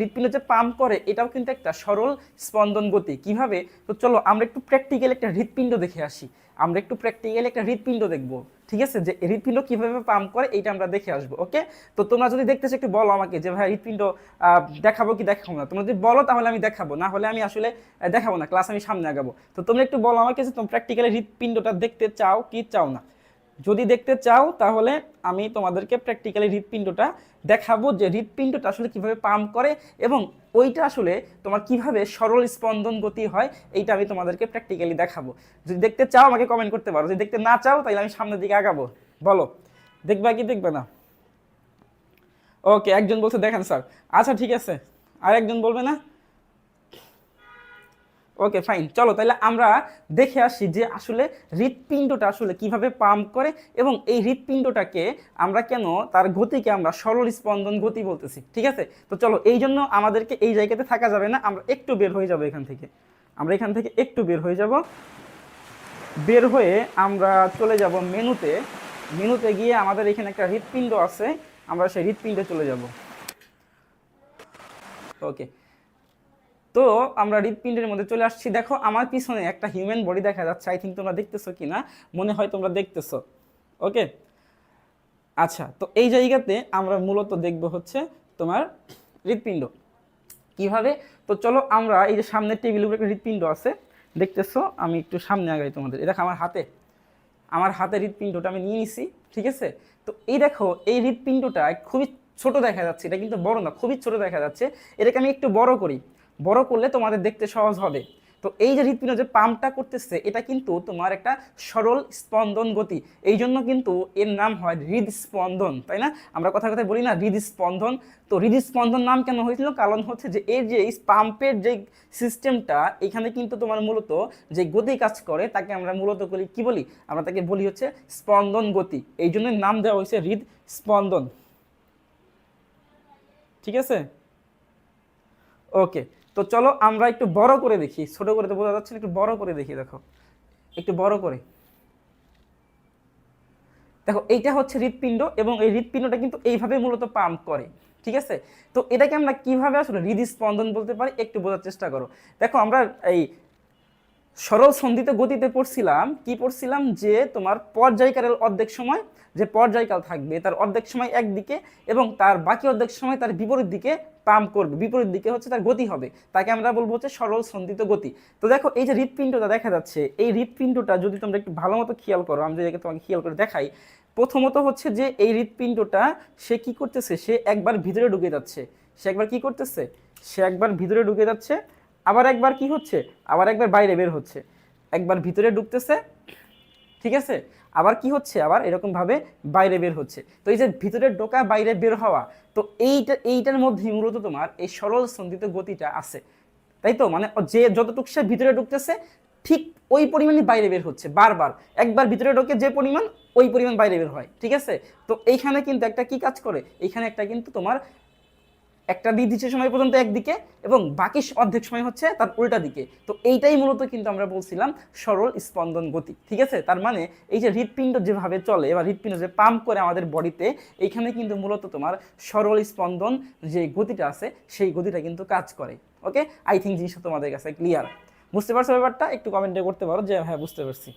হৃৎপিণ্ড যে পাম্প করে, এটাও কিন্তু একটা সরল স্পন্দন গতি। কীভাবে? তো চলো, আমরা একটু প্র্যাকটিক্যাল একটা হৃৎপিণ্ড দেখে আসি। আমরা একটু প্র্যাকটিক্যাল একটা হৃৎপিণ্ড দেখব। ঠিক আছে? যে হৃৎপিণ্ড কীভাবে পাম্প করে, এইটা আমরা দেখে আসব ওকে তো তোমরা যদি দেখতে চাও একটু বলো আমাকে যে, ভাই, হৃৎপিণ্ড দেখাবো কি দেখাবো না? তোমরা যদি বলো, তাহলে আমি দেখাবো। না হলে আমি আসলে দেখাবো না। ক্লাস আমি সামনে আগাবো। তো তোমরা একটু বলো আমাকে যে, তোমরা প্র্যাকটিক্যালি হৃৎপিণ্ডটা দেখতে চাও কি চাও না? যদি দেখতে চাও, তাহলে আমি তোমাদেরকে প্র্যাকটিক্যালি হৃৎপিণ্ডটা দেখাবো যে হৃৎপিণ্ডটা আসলে কীভাবে পাম্প করে এবং ওইটা আসলে তোমার কীভাবে সরল স্পন্দন গতি হয়, এইটা আমি তোমাদেরকে প্র্যাকটিক্যালি দেখাবো। যদি দেখতে চাও, আমাকে কমেন্ট করতে পারো। যদি দেখতে না চাও, তাহলে আমি সামনের দিকে আগাবো। বলো, দেখবা কি দেখবে না? ওকে একজন বলছে, দেখেন স্যার আচ্ছা ঠিক আছে। আর একজন বলবে না? ওকে ফাইন চলো, তাহলে আমরা দেখে আসি যে আসলে হৃৎপিণ্ডটা আসলে কীভাবে পাম্প করে এবং এই হৃৎপিণ্ডটাকে আমরা কেন তার গতিকে আমরা সরল স্পন্দন গতি বলতেছি, ঠিক আছে? তো চলো, এই জন্য আমাদেরকে এই জায়গাতে থাকা যাবে না, আমরা একটু বের হয়ে যাব এখান থেকে। আমরা এখান থেকে একটু বের হয়ে যাব। বের হয়ে আমরা চলে যাব মেনুতে। মেনুতে গিয়ে আমাদের এখানে একটা হৃৎপিণ্ড আছে, আমরা সেই হৃৎপিণ্ডে চলে যাব। ওকে তো আমরা হৃৎপিণ্ডের মধ্যে চলে আসছি। দেখো, আমার পিছনে একটা হিউম্যান বডি দেখা যাচ্ছে। আই থিঙ্ক তোমরা দেখতেছো কি না? মনে হয় তোমরা দেখতেছো। ওকে? আচ্ছা তো এই জায়গাতে আমরা মূলত দেখব হচ্ছে তোমার হৃৎপিণ্ড কীভাবে? তো চলো আমরা এই যে সামনের টেবিলের উপরে একটা হৃৎপিণ্ড আছে। দেখতেছো? আমি একটু সামনে আগাই তোমাদের। দেখো, আমার হাতে। আমার হাতে হৃৎপিণ্ডটা আমি নিয়ে নিছি, ঠিক আছে? তো এই দেখো, এই হৃৎপিণ্ডটা খুবই ছোট দেখা যাচ্ছে। এটা কিন্তু বড় না, খুবই ছোট দেখা যাচ্ছে। এটাকে আমি একটু বড় করি। বড় করলে তোমাদের দেখতে সহজ হবে। তো এই যে হৃৎপিণ্ড যে পাম্পটা করতেছে, এটা কিন্তু তোমার একটা সরল স্পন্দন গতি। এই জন্য কিন্তু এর নাম হয় হৃদস্পন্দন, তাই না? আমরা কথা কথায় বলি না হৃদস্পন্দন। তো হৃদস্পন্দন নাম কেন হয়েছিল? কারণ হচ্ছে যে এর যে পাম্পের যে সিস্টেমটা, এখানে কিন্তু তোমার মূলত যে গতি কাজ করে, তাকে আমরা মূলত বলি, কি বলি? আমরা তাকে বলি হচ্ছে স্পন্দন গতি। এই জন্য নাম দেওয়া হয়েছে হৃদস্পন্দন। ঠিক আছে? ওকে। তো চলো আমরা একটু বড় করে দেখি, ছোট করে তো বোঝা যাচ্ছে না, একটু বড় করে দেখি, দেখো। একটু বড় করে। দেখো, এইটা হচ্ছে হৃৎপিণ্ড এবং এই হৃৎপিণ্ডটা কিন্তু এইভাবে মূলত পাম্প করে, ঠিক আছে? তো এটাকে আমরা কীভাবে আসলে হৃদস্পন্দন বলতে পারি, একটু বোঝার চেষ্টা করো। দেখো, আমরা এই সরল সন্ধিত গতিতে পড়ছিলাম, কি পড়ছিলাম যে তোমার পর্যায়কালের অর্ধেক সময়, যে পর্যায়কাল থাকবে, তার অর্ধেক সময় একদিকে এবং তার বাকি অর্ধেক সময় তার বিপরীত দিকে পাম্প করবে, বিপরীত দিকে হচ্ছে তার গতি হবে, তাকে আমরা বলব হচ্ছে সরল সন্ধিত গতি। তো দেখো, এই যে হৃৎপিণ্ডটা দেখা যাচ্ছে, এই হৃৎপিণ্ডটা যদি তোমরা একটু ভালো মতো খেয়াল করো, আমি যদি তোমাকে খেয়াল করে দেখাই, প্রথমত হচ্ছে যে এই হৃৎপিণ্ডটা সে কি করতেছে, সে একবার ভিতরে ঢুকে যাচ্ছে, সে একবার কি করতেছে, সে একবার ভিতরে ঢুকে যাচ্ছে আবার একবার কি হচ্ছে? আবার একবার বাইরে বের হচ্ছে। একবার ভিতরে ঢুকতেছে, ঠিক আছে? আবার কি হচ্ছে? আবার এরকম ভাবে বাইরে বের হচ্ছে। তো এই যে ভিতরে ঢোকা, বাইরে বের হওয়া, তো এইটা, এইটার মধ্যে মূলত তোমার এই সরল সন্ধিত গতিটা আছে। তাই তো? মানে যে যতটুকু সে ভিতরে ঢুকতেছে, ঠিক ওই পরিমাণই বাইরে বের হচ্ছে, বারবার। একবার ভিতরে ঢোকে যে পরিমাণ, ওই পরিমাণ বাইরে বের হয়, ঠিক আছে? তো এইখানে কিন্তু একটা কি কাজ করে? এইখানে একটা কিন্তু তোমার একটা নির্দিষ্ট সময় পর্যন্ত একদিকে এবং বাকি অর্ধেক সময় হচ্ছে তার উল্টা দিকে। তো এইটাই মূলত কিন্তু আমরা বলছিলাম সরল স্পন্দন গতি, ঠিক আছে? তার মানে এই যে হৃৎপিণ্ড যেভাবে চলে বা হৃৎপিণ্ড যে পাম্প করে আমাদের বডিতে এইখানে কিন্তু মূলত তোমার সরল স্পন্দন যে গতিটা আছে, সেই গতিটা কিন্তু কাজ করে। ওকে আই থিঙ্ক জিনিসটা তোমাদের কাছে ক্লিয়ার বুঝতে পারছ ব্যাপারটা? একটু কমেন্টে করতে পারো যে হ্যাঁ বুঝতে পারছি।